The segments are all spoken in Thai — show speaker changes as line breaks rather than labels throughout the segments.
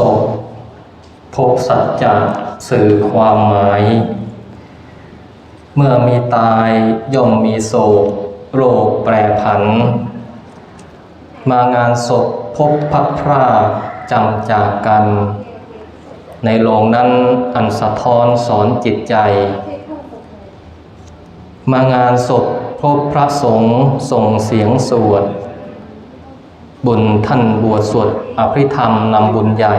ศพพบสัจจะสื่อความหมาย เมื่อมีตายย่อมมีโศกโรคแปรผัน มางานศพพบพัดพราจำจากกัน ในโรงนั้นอันสะท้อนสอนจิตใจ มางานศพพบพระสงฆ์ส่งเสียงสวด บุญท่านบวชสวดอภิธรรมนำบุญใหญ่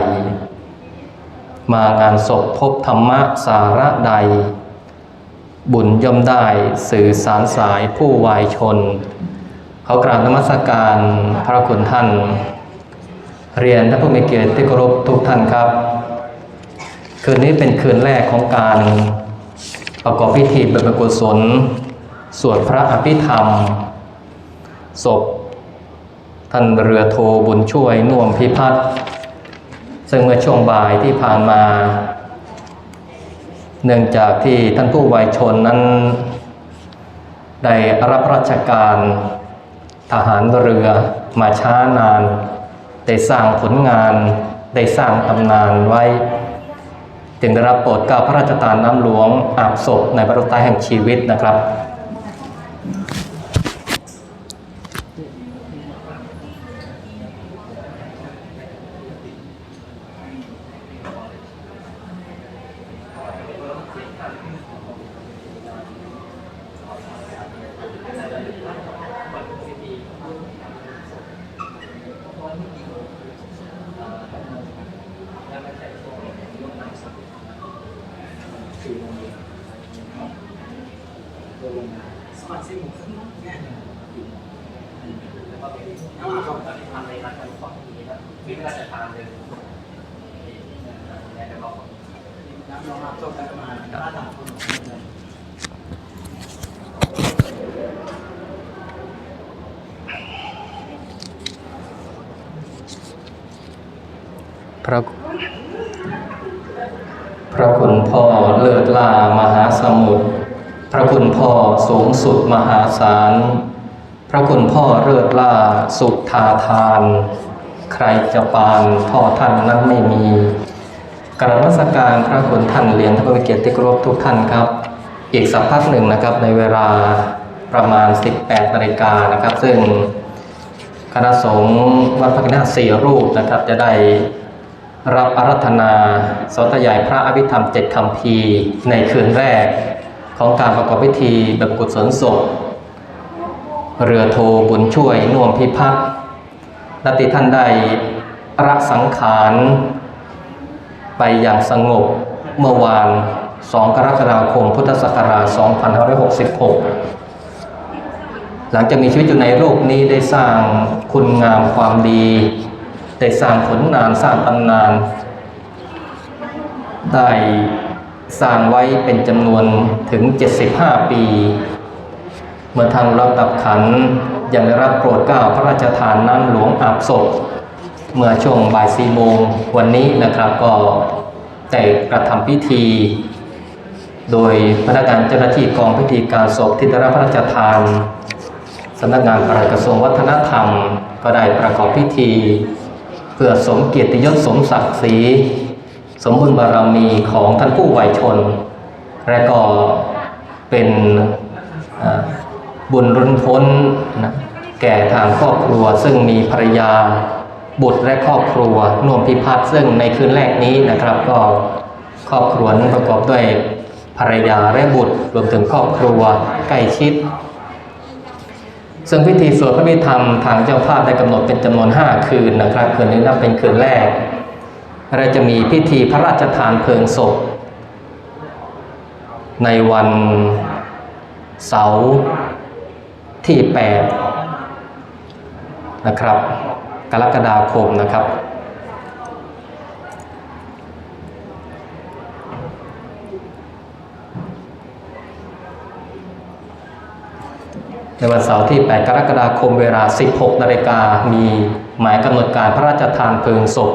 มางานศพพบธรรมะสาระใด บุญย่อมได้สื่อสารสายผู้วายชน เขากราบนมัสการพระคุณท่าน เรียนท่านผู้มีเกียรติที่เคารพทุกท่านครับ คืนนี้เป็นคืนแรกของการ ประกอบพิธีบำเพ็ญกุศลสวดพระอภิธรรมศพ ท่านเรือโทบุญช่วยน่วมพิพัฒน์ซึ่งเมื่อช่วงบ่ายที่ผ่านมา เนื่องจากที่ท่านผู้วายชนนั้น ได้รับราชการทหารเรือมาช้านาน ได้สร้างผลงาน ได้สร้างตำนานไว้ จึงได้รับโปรดเกล้าพระราชทานน้ำหลวงอาบศพในบรรลุแห่งชีวิตนะครับ พระพระคุณพ่อเลิศล่ามหาสมุทร พระคุณพ่อสูงสุดมหาศาล พระคุณพ่อเลิศล่าสุขทาทาน ใครจะปานพ่อท่านนั้นไม่มี กราบนมัสการพระคุณท่านเรียนท่านผู้เกียรติที่เครพทุกท่านครับ อีกสักพักหนึ่งนะครับในเวลาประมาณ 18นาฬิกานะครับ ซึ่งคณะสงฆ์วัดพระกินาสี่รูปนะครับจะได้ รับอารัธนาสนทยายพระอภิธรรมเจ็ดคำพีในคืนแรกของการประกอบพิธีแบบกุศลศพ เรือโทบุญช่วยน่วมพิพัฒน์นติท่านได้ระสังขารไปอย่างสงบเมื่อวาน 2 กรกฎาคม พุทธศักราช 2566 หลังจากมีชีวิตอยู่ในโลกนี้ได้สร้างคุณงามความดี ได้สร้างผลงานสร้างตำนาน ได้สร้างไว้เป็นจำนวนถึง 75 ปี เมื่อทางรับตับขันยังได้รับโปรดเกล้าพระราชทานน้ำหลวงอาบศพ เมื่อช่วงบ่ายสี่โมงวันนี้นะครับก็ได้กระทำพิธี โดยพนักงานเจ้าหน้าที่กองพิธีการศพที่ได้รับพระราชทานสำนักงานปลัดกระทรวงวัฒนธรรม ก็ได้ประกอบพิธี พื่อสมเกียรติยศสมศักดิ์ศรีสมบุญบารมีของท่านผู้วัยชน และก็เป็นบุญรุนพ้นนะแก่ทางครอบครัวซึ่งมีภรรยาบุตรและครอบครัวน่วมพิพัฒน์ซึ่งในคืนแรกนี้นะครับ ก็ครอบครัวนั้นประกอบด้วยภรรยาและบุตรรวมถึงครอบครัวใกล้ชิด ซึ่งพิธีสวดพระพิธรรมทางเจ้าภาพได้กำหนดเป็นจำนวน 5 คืนนะครับคืนนี้นับเป็นคืนแรกเราจะมีพิธีพระราชทานเพลิงศพ ในวันเสาร์ที่ 8 นะครับ กรกฎาคมนะครับ ในวันเสาร์ที่ 8 กรกฎาคมเวลา 16 นาฬิกา มีหมายกำหนดการพระราชทานเพลิงศพ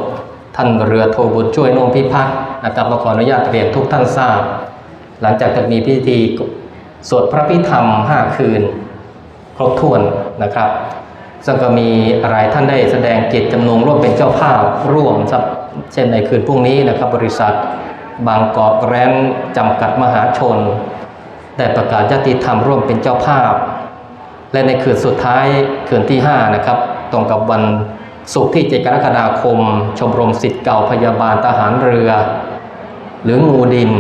ท่านเรือโทบุญช่วยนงพิพัฒน์นะครับมาขออนุญาตเรียนทุกท่านทราบ หลังจากจะมีพิธีสวดพระพิธรรม 5 คืน ครบถ้วนนะครับซึ่งก็มีหลายท่านได้แสดงเจตจำนงร่วมเป็นเจ้าภาพร่วมครับเช่นในคืนพรุ่งนี้นะครับ บริษัท บางกอกแรนจำกัดมหาชน ได้ประกาศยติธรรมร่วมเป็นเจ้าภาพ และในคืนสุดท้ายคืนที่5นะครับตรงกับวันศุกร์ที่ 7 กรกฎาคม ชมรมสิทธิ์เก่าพยาบาลทหารเรือ หรืองูดิน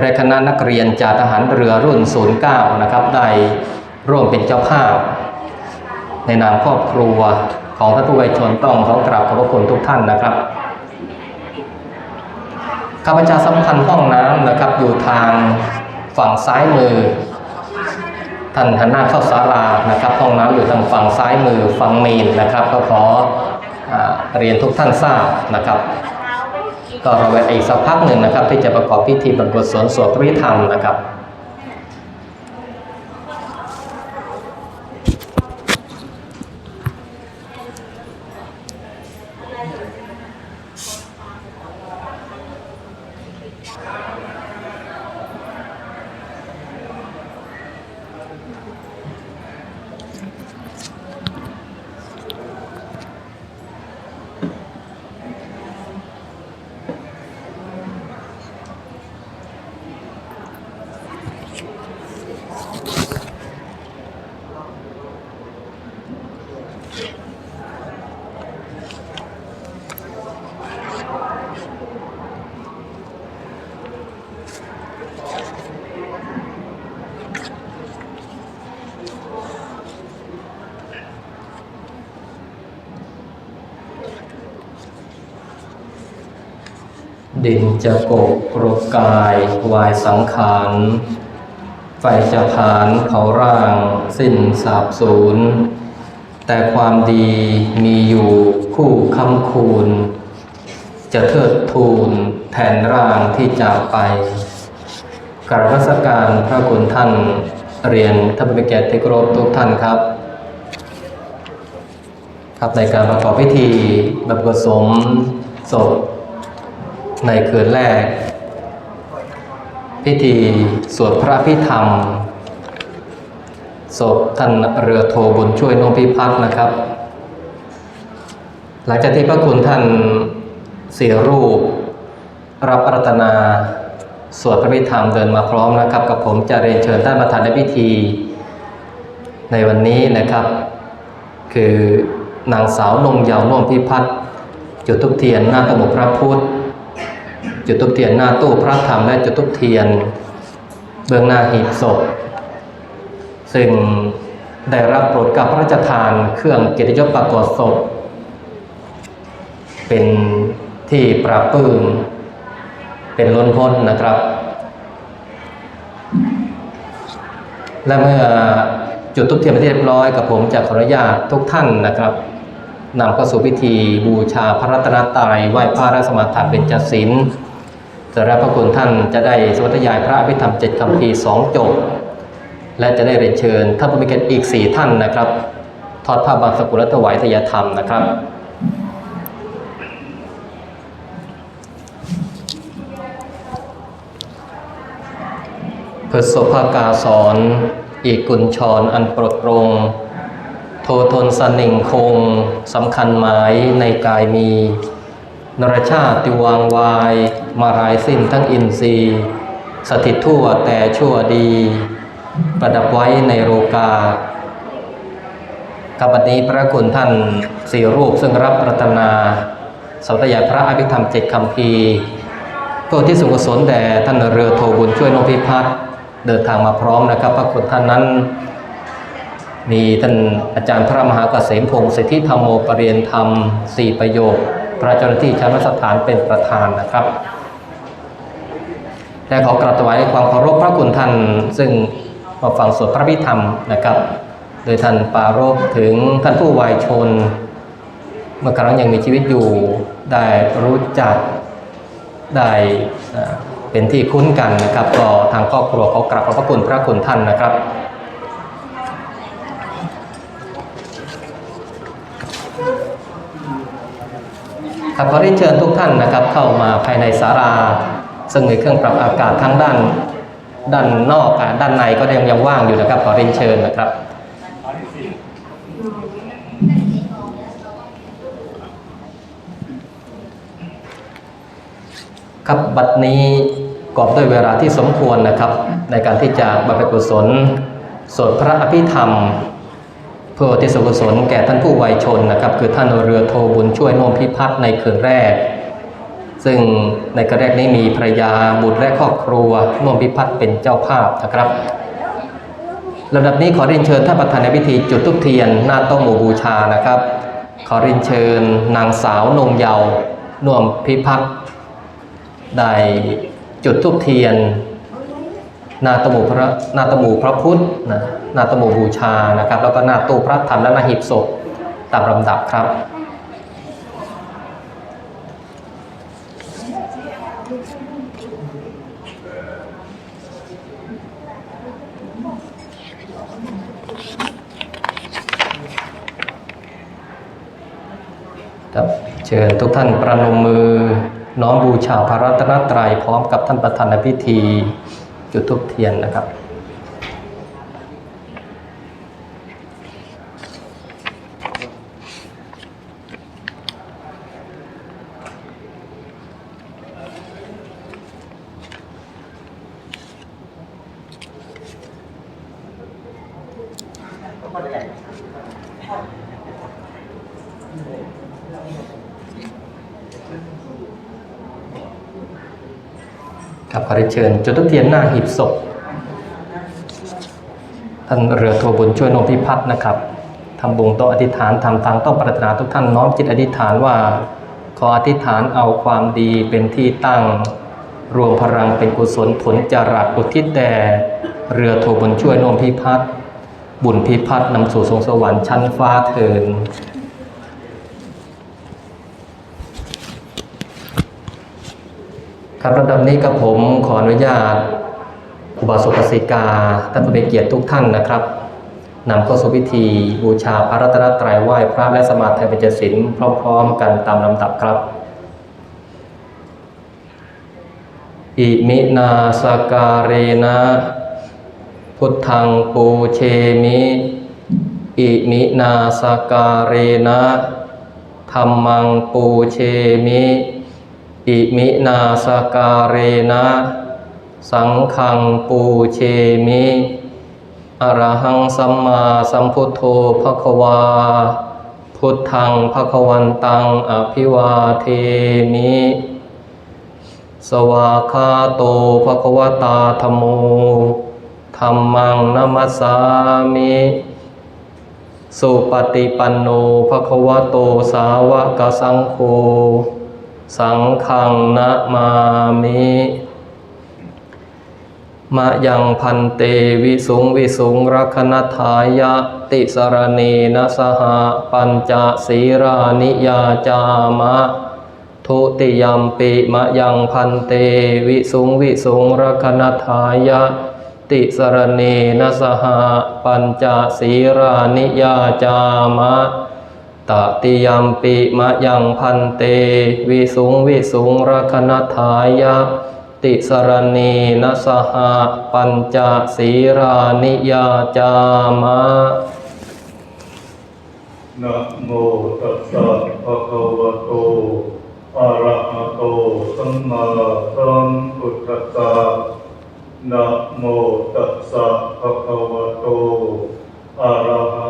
และคณะนักเรียนจากทหารเรือรุ่น 09 นะครับได้ร่วมเป็นเจ้าภาพ ในนามครอบครัวของท่านผู้วัยชนต้องขอกราบขอบพระคุณทุกท่านนะครับข้าพเจ้าสัมพันธ์ห้องน้ำนะครับอยู่ทางฝั่งซ้ายมือ ท่านหันหน้าเข้าศาลานะครับห้องน้ำอยู่ทางฝั่งซ้ายมือฝั่งเมนนะครับ ก็ขออเรียนทุกท่านทราบนะครับ ก็รอไว้อีกสักพักหนึ่งนะครับ ที่จะประกอบพิธีบรรพสวนสวดพระธรรมนะครับ ดินจะโกกรบกายวายสังขารไฟจะผานเผาร่าง สิ้นสาบสูญ แต่ความดีมีอยู่คู่คำคูณ จะเทิดทูนแทนร่างที่จากไป กราบนมัสการพระคุณท่านเรียนท่านผู้มีเกียรติที่เคารพทุกท่านครับ ครับในการประกอบพิธีบรรพสมศพในคืนแรก พิธีสวดพระพิธรรมศพท่านเรือโทบุญช่วยนงพิพัฒน์นะครับ หลังจากที่พระคุณท่านเสียรูป รับอารัตนา สวดพระพิธรรมเดินมาพร้อมนะครับ กับผมจะเรียนเชิญท่านประธานในพิธี ในวันนี้นะครับ คือนางสาวนงเยาวนงพิพัฒน์จุดทุกเทียนหน้าตมกพระพุทธจุดทุกเทียนหน้าตู้พระธรรมและจุดทุกเทียน เบื้องหน้าหีบศพ ซึ่งได้รับโปรดเกล้าพระราชทานเครื่องเกียรติยศประกอบศพ เป็นที่ปราบปื้ม เป็นล้นพ้นนะครับ และเมื่อจุดทุกเทียนเป็นที่เรียบร้อยกับผมจะขออนุญาตทุกท่านนะครับนำเข้าสู่พิธีบูชาพระรัตนตรัยไหว้พระราชสมาทานเป็นจศิลสำหรับพระคุณท่านจะได้สวัสธยายพระอภิธรรมเจ็ดคำพีสองจบ และจะได้เรียนเชิญท่านผู้มีเกียรติอีกสี่ท่านนะครับ ทอดผ้าบางสกุลและถวายทายธรรมนะครับ พฤษภากาสอน อีกุญชรอันปลดปรง โททนสนิ่งคงสำคัญหมายในกายมี นรชาติวางวาย มารายสิ้นทั้งอินทรีย์ สถิตทั่วแต่ชั่วดี ประดับไว้ในโรกากับวันนี้พระคุณท่านสี่รูปซึ่งรับรัตนาสัตยาพระอภิธรรมเจ็ดคำพีเพื่อที่สุกุศลแด่ท่านเรือโทบุญช่วยนงพิพัฒน์ เดินทางมาพร้อมนะครับ พระคุณท่านนั้น มีท่านอาจารย์พระมหาเกษมพงศ์สิทธิธรรมโมปรริยนธรรมสี่ประโยค พระเจ้าหน้าที่ชั้นมัสถานเป็นประธานนะครับและขอกราบถวายความเคารพพระคุณท่านซึ่งมาฟังสวดพระพิธรรมนะครับ โดยท่านปารภถึงท่านผู้วายชน เมื่อครั้งยังมีชีวิตอยู่ได้รู้จักได้ เป็นที่คุ้นกันนะครับ ก็ทางครอบครัวเขากราบขอบพระคุณพระคุณท่านนะครับครับขอเรียนเชิญทุกท่านนะครับ เข้ามาภายในศาลาซึ่งมีเครื่องปรับอากาศทั้งด้าน ด้านนอกด้านในก็ยังยังว่างอยู่นะครับขอเรียนเชิญนะครับ ครับบัดนี้กรอบด้วยเวลาที่สมควรนะครับ ในการที่จะบำเพ็ญกุศลสวดพระอภิธรรม เพื่อที่กุศลแก่ท่านผู้วัยชนนะครับ คือท่านเรือโทบุญช่วยโนมพิพัฒน์ในคืนแรก ซึ่งในคืนแรกนี้มีภรยาบุตรและครอบครัวโนมพิพัฒน์เป็นเจ้าภาพนะครับลำดับนี้ขอเรียนเชิญท่านประธานในพิธีจุดทุกเทียนหน้าโต๊ะหมู่บูชานะครับ ขอเรียนเชิญนางสาวนงเยาวน่วมพิพัฒน์ ได้จุดทุกเทียน นาตมูพระนาตมูพระพุทธนะนาตมูบูชานะครับ แล้วก็นาตูพระธรรมและนาหีบศพตามลำดับครับครับเชิญทุกท่านประนมมือ น้อมบูชาพระรัตนตรัยพร้อมกับท่านประธานในพิธีจุดทุกเทียนนะครับ เชิญจุดธูปเทียนหน้าหีบศพท่านเรือโทบุญช่วยโนมพิพัฒน์นะครับทำบุงโตอธิษฐานทำทางต้องปรารถนาทุกท่านน้อมจิตอธิษฐานว่า ขออธิษฐานเอาความดีเป็นที่ตั้ง รวมพลังเป็นกุศลผลจรัสอุทิศแด่เรือโทบุญช่วยโนมพิพัฒน์บุญพิพัฒน์นำสู่สวงสวรรค์ชั้นฟ้าเถิน ครับระดับนี้กับผมขออนุญาต อุบาสกสิกาท่านผู้มีเกียรติทุกท่านนะครับนำเข้าสู่พิธีบูชาพระรัตนตรัยไหว้พระและสมาธิเบญจศีลพร้อมๆ กันตามลำดับครับ อิมินาสการเรนะ พุทธังปูเชมิ อิมินาสการเรนะธรรมังปูเชมิ อิมินาสการเรนะ สังฆังปูเชมิอรหังสัมมาสัมพุทโธภควา พุทธังภควันตังอภิวาเทมิ สวาคาโตภควตาธโมธรรมังนัมัสสามิสุปฏิปันโนภควโตสาวกสังโฆ สังฆังนะมามิมะยังพันเตวิสุงวิสุงรักนทายะติสรณีนะสหปัญจศีรานิยาจามะ ทุติยมปิมะยังพันเตวิสุงวิสุงรักนทายะติสรณีนะสหปัญจศีรานิยาจามะ ตติยมปิมะยังพันเต วิสุงวิสุงรักนทายะ ติสรณีนสหปัญจศีรานิยาจามะ
นะโมตัสสะภะคะวะโตอะระหะโตสัมมาสัมพุทธัสสะนะโมตัสสะภะคะวะโตอะระหะ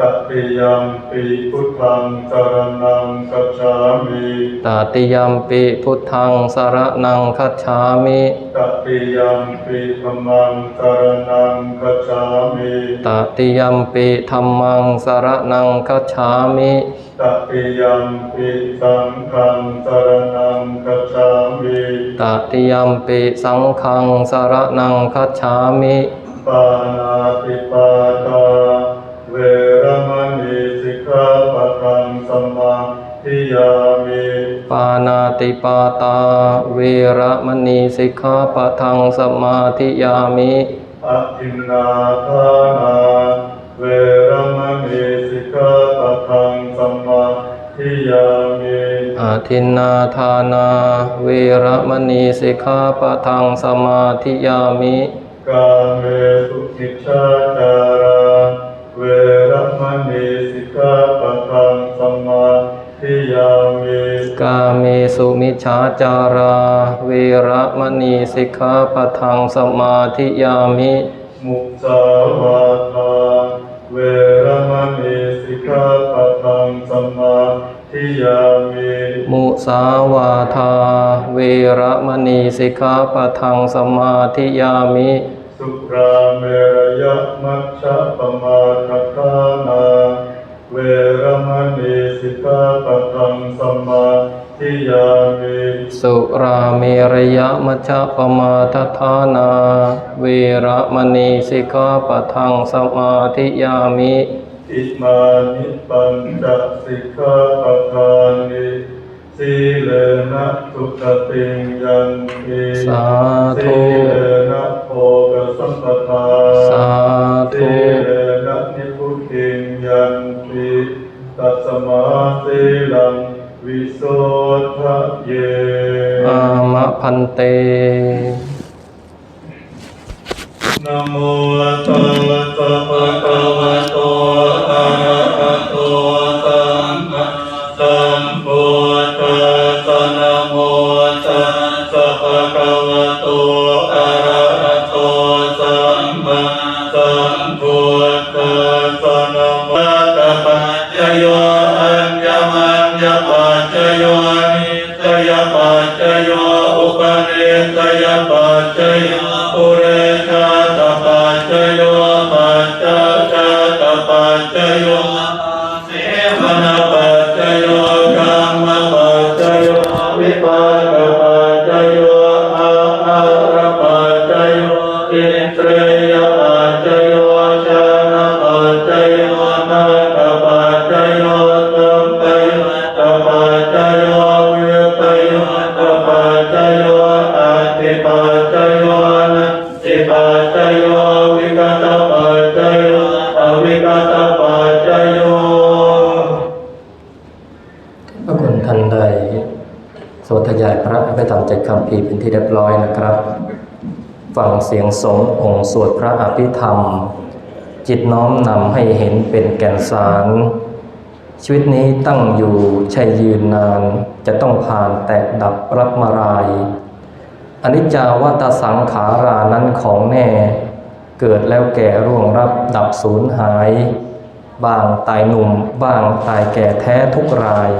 ตติยมปิพุทธังสรณังกัจฉามิ
ตติยมปีพุทธังสารนังคัจฉามิ
ตติยมปิธัมมังสรณังกัจฉามิ
ตติยมปีธรรมังสารนังคัจฉามิ
ตติยมปิสังฆังสรณังกัจฉามิ
ตติยมปีสังฆังสารนังคัจฉามิ
ปานาติปาตา ปะทังสมาธิยามิ
ปานาติปาตา เวระมณีสิกขาปะทังสมาธิยามิ
อะทินนาทานาเวรมณีสิกขาปะทังสมาธิยามิ
อาทินนาทานาเวระมณีสิกขาปะทังสมาธิยามิ
กาเมสุขิชาจา
จฉาจาราเวระมณีสิกขาปะทังสมาธิยามิ
มุสาวาทาเวรมณีสิกขาปะทังสมาธิยามิ
มุสาวาทาเวระมณีสิกขาปะทังสมาธิยามิ
สุราเมรยมัชฌะปมาทฐานา เวรมณีสิกขาปะทังสมาธิยามิ
สุราเมรยมัชฌปมาทฐานา เวระมณีสิกขาปะทังสมาธิยามิ
อิมานิปัญจสิกขาปะทานิสีเลนะสุขติงยันติ
สาธุ
สีเลนะโภกสัมปทา
สาธุ
สีเลนะนิพุติงยันติตัสมาสีลังวิ โสทะเย
อามะพันเต
นะโม ปั คำ
พีเป็นที่เรียบร้อยนะครับ ฟังเสียงสงองค์สวดพระอภิธรรม จิตน้อมนำให้เห็นเป็นแก่นสาร ชีวิตนี้ตั้งอยู่ช่ยืนนาน จะต้องผ่านแตกดับรับมารายอนิจจาวัตสังขารานั้นของแน่ เกิดแล้วแก่ร่วงรับดับสูญหาย บางตายหนุ่มบางตายแก่แท้ทุกราย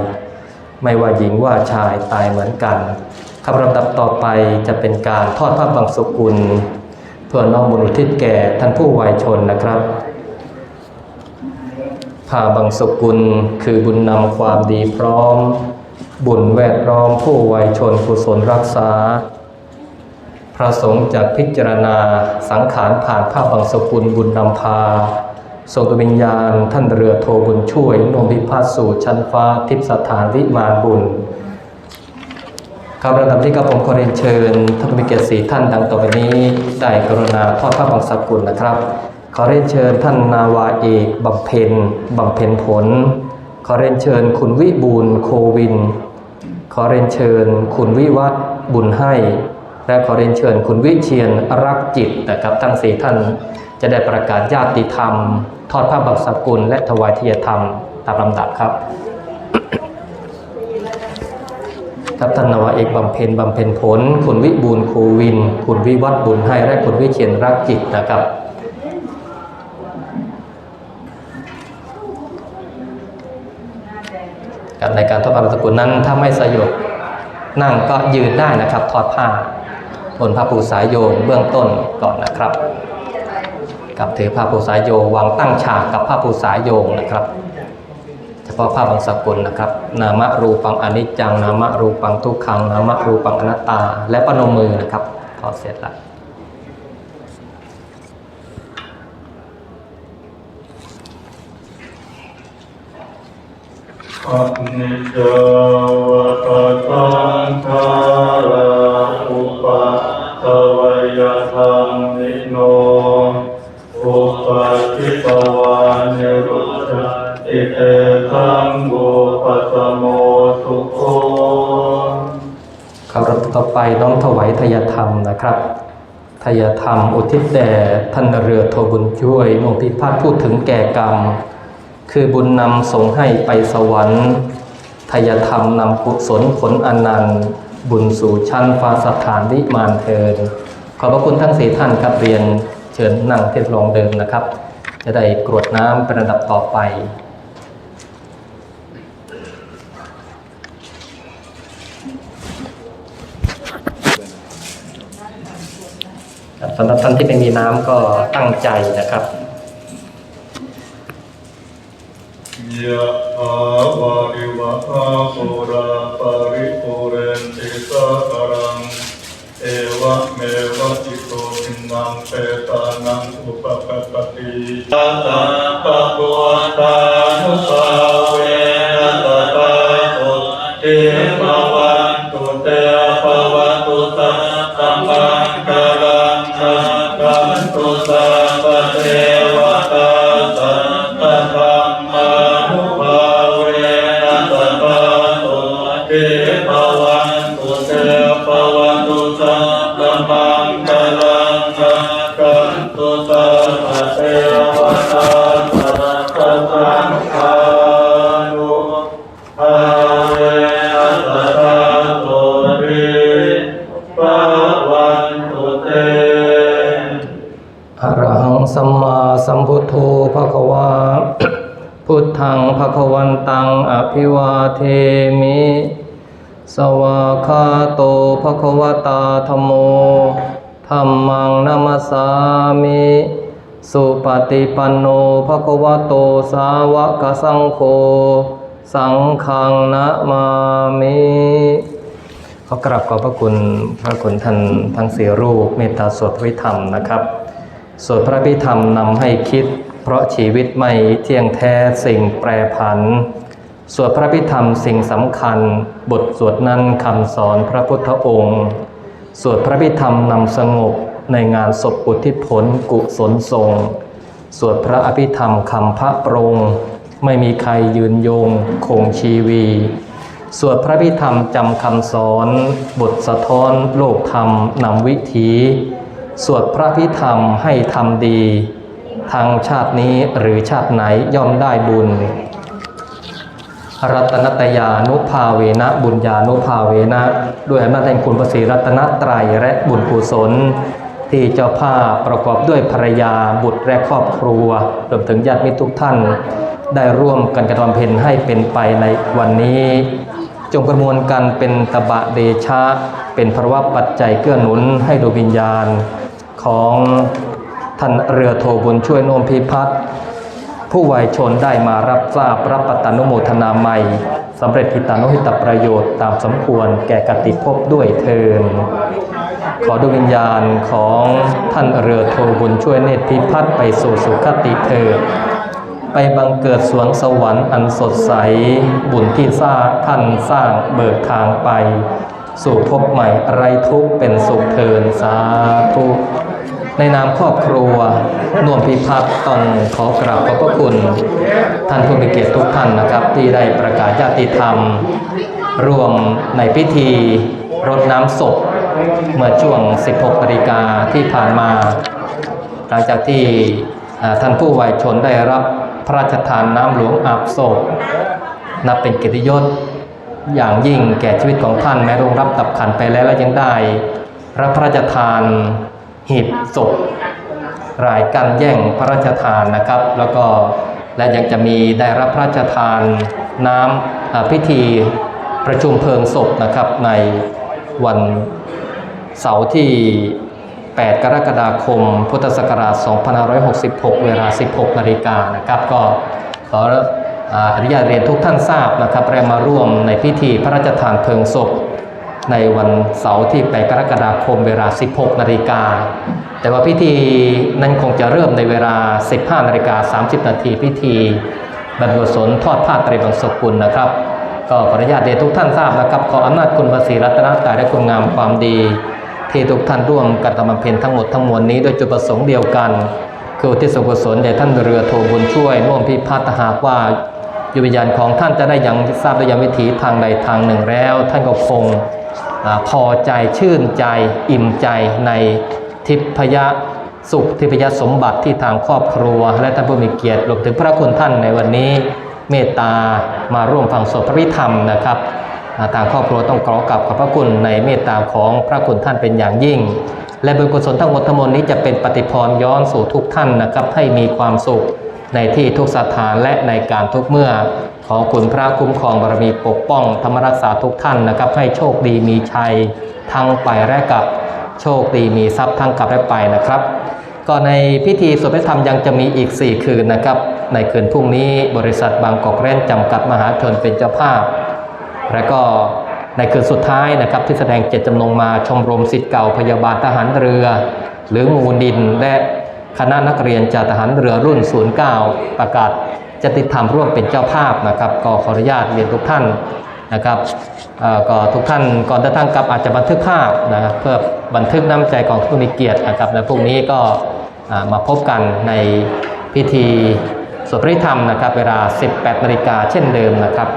ไม่ว่าหญิงว่าชายตายเหมือนกัน คำลำดับต่อไปจะเป็นการทอดผ้าบางสุกุล เพื่อน้อมบุญอุทิศแก่ท่านผู้วัยชนนะครับผ้าบางสุกุลคือบุญนำความดีพร้อม บุญแวดล้อมผู้วัยชนกุศลรักษา พระสงฆ์จะพิจารณาสังขารผ่านผ้าบางสกุลบุญนำพาส่งดวงวิญญาณ ท่านเรือโทบุญช่วยนวงพิพัฒสู่ชั้นฟ้าทิพสถานวิมานบุญ ครับระดับที่กับผมขอเรียนเชิญท่านผู้มีเกียรติสีท่านดังต่อไปนี้ได้กรุณาทอดผ้าบางสกุลนะครับ ขอเรียนเชิญท่านนาวาเอกบำเพ็ญบำเพ็ญผล ขอเรียนเชิญคุณวิบูลย์โควิน ขอเรียนเชิญคุณวิวัฒบุญให้ และขอเรียนเชิญคุณวิเชียนรักจิตนะครับทั้งสี่ท่านจะได้ประกาศญาติธรรม ทอดผ้าบังสกุลและถวายเทียธรรมตามลำดับครับ ครับท่านนวาเอกบำเพ็ญบำเพ็ญผล คุณวิบูลครูวิน คุณวิวัฒบุญให้และคุณวิเชียนรักจิตนะครับกับในการทอดผ้าบางสกุลนั้นถ้าไม่สยบนั่งก็ยืนได้นะครับทอดผ้าบนผ้าปูสายโยเบื้องต้นก่อนนะครับ กับถือผ้าปูสายโยวางตั้งฉากกับผ้าปูสายโยนะครับ เฉพาะผ้าบางสกุลนะครับ นามะรูปังอนิจจัง นามะรูปังทุกขัง นามะรูปังอนัตตา และปนมมือนะครับพอเสร็จแล้ว
อนิจจวัตตังคาราอุปะทวยธรรมนิโนอุปะทิปวานิรุตต อิเตทังบุปัตโมสุโค
ครับต่อไปน้อมถวายทายธรรมนะครับทายธรรมอุทิศแด่ท่านเรือโทบุญช่วยหลวงพิพัฒน์พูดถึงแก่กรรม คือบุญนำส่งให้ไปสวรรค์ทายธรรมนำกุศลผลอนันต์ บุญสู่ชั้นฟ้าสถานวิมานเทิน ขอบพระคุณทั้งสี่ท่านครับเรียนเชิญนั่งที่รองเดิมนะครับ จะได้กรวดน้ำเป็นระดับต่อไป ครับ สำหรับท่านที่ไม่มีน้ำก็ตั้งใจนะครับ
ยะถาวาริวะหาปุราปาริปุเรนติสาคารัง เอวะเมวะจิโตทินังเปตานังอุปกปปติตาตาปะโกตานุภาเว เทมิ สวา
คาโตภควตาธโมธัมมังนัมสามิ สุปฏิปันโนภควโตสาวกสังโฆ สังฆังนะมามิขอกราบขอบพระคุณพระคุณท่านทั้งสี่รูปเมตตาสวดพระพิธรรมนะครับสวดพระพิธรรมนำให้คิด เพราะชีวิตไม่เที่ยงแท้สิ่งแปรผัน สวดพระพิธรรมสิ่งสำคัญ บทสวดนั้นคำสอนพระพุทธองค์ สวดพระพิธรรมนำสงบในงานศพอุทิศผลกุศลทรง สวดพระอภิธรรมคำพระปรง ไม่มีใครยืนยงคงชีวี สวดพระพิธรรมจำคำสอน บทสะท้อนโลกธรรมนำวิถี สวดพระพิธรรมให้ทำดี ทางชาตินี้หรือชาติไหนย่อมได้บุญ รัตนตยานุภาเวนะบุญญานุภาเวนะด้วยอำนาจแห่งคุณพระศรีรัตนตรัยและบุญกุศล ที่เจ้าภาพประกอบด้วยภรรยาบุตรและครอบครัวรวมถึงญาติมิตรทุกท่าน ได้ร่วมกันกระทำเพ็ญให้เป็นไปในวันนี้ จงประมวลกันเป็นตบะเดชะ เป็นพระวะปัจจัยเกื้อหนุนให้ดวงวิญญาณของท่านเรือโทบุญช่วยโนมพิพัฒน์ ผู้วัยชนได้มารับทราบรับปตานุโมทนาใหม่สำเร็จหิตานุหิตประโยชน์ตามสมควรแก่กติภพด้วยเทินขอดวงวิญญาณของท่านเรือโทบุญช่วยเนตรพิพัฒน์ไปสู่สุคติเถิดไปบังเกิดสวงสวรรค์อันสดใส บุญที่สร้างท่านสร้างเบิกทางไป สู่ภพใหม่ไรทุกเป็นสุขเทินสาธุ ในนามครอบครัวนวมพิพัฒน์ต้องขอกราบขอบพระคุณ ท่านผู้มีเกียรติทุกท่านนะครับ ที่ได้ประกาศญาติธรรมร่วมในพิธีรดน้ำศพ เมื่อช่วง 16นาฬิกาที่ผ่านมา หลังจากที่ท่านผู้วัยชนได้รับพระราชทานน้ำหลวงอาบศพ นับเป็นเกียรติยศอย่างยิ่งแก่ชีวิตของท่านแม้ร่วงรับตับขันไปแล้วแล้วยังได้รับพระราชทาน หีบศพรายการแย่งพระราชทานนะครับ แล้วก็และยังจะมีได้รับพระราชทานน้ำพิธีประชุมเพลิงศพนะครับในวันเสาร์ที่ 8 กรกฎาคม พุทธศักราช 2566 เวลา 16 นาฬิกานะครับ ก็ขออนุญาตเรียนทุกท่านทราบนะครับและมาร่วมในพิธีพระราชทานเพลิงศพ ในวันเสาร์ที่ 8 กรกฎาคมเวลา 16 นาฬิกา แต่ว่าพิธีนั้นคงจะเริ่มในเวลา 15 นาฬิกา 30 นาทีพิธีบรรพสนทอดผ้าไตรบังสกุลนะครับ ก็ขออนุญาตเรียนทุกท่านทราบนะครับ ขออำนาจคุณภาษีรัตนตรัยและคุณงามความดี ที่ทุกท่านร่วมกันทำบำเพ็ญทั้งหมดทั้งมวลนี้โดยจุดประสงค์เดียวกัน คือที่สกุศลแด่ท่านเรือโทบุญช่วยน่วมพิพัฒน์หากว่า ยู่วิญญาณของท่านจะได้ยังทราบได้ยังวิถีทางใดทางหนึ่งแล้ว ท่านก็คงอพอใจชื่นใจ อิ่มใจในทิพยสุขทิพยสมบัติที่ทางครอบครัว และท่านผู้มีเกียรติรวมถึงพระคุณท่านในวันนี้ เมตตามาร่วมฟังสวดพระพิธรรมนะครับทางครอบครัวต้องขอกราบขอบพระคุณในเมตตาของพระคุณท่านเป็นอย่างยิ่ง และบุญกุศลทั้งหมดทั้งมวลนี้จะเป็นปฏิพรย้อนสู่ทุกท่านนะครับให้มีความสุข ในที่ทุกสถานและในการทุกเมื่อ ขอคุณพระคุ้มครองบารมีปกป้องธรรมรักษาทุกท่านนะครับ ให้โชคดีมีชัยทั้งไปและกลับโชคดีมีทรัพย์ทั้งกลับและไปนะครับ ก็ในพิธีสวดพระธรรมยังจะมีอีก 4 คืนนะครับ ในคืนพรุ่งนี้บริษัทบางกอกเรนจำกัดมหาชนเป็นเจ้าภาพ และก็ในคืนสุดท้ายนะครับที่แสดงเจตจำนงมาชมรมสิทธิ์เก่าพยาบาลทหารเรือ หรือมูลดินและ คณะนักเรียนจาทหารเรือรุ่น 09 ประกาศจะติดทำร่วมเป็นเจ้าภาพนะครับก็ขออนุญาตเรียนทุกท่านนะครับก็ทุกท่านก่อนเดินทางกลับอาจจะบันทึกภาพนะครับเพื่อบันทึกน้ำใจของผู้มีเกียรตินะครับและพรุ่งนี้ก็มาพบกันในพิธีสวดพระธรรมนะครับ เวลา 18นาฬิกาเช่นเดิมนะครับ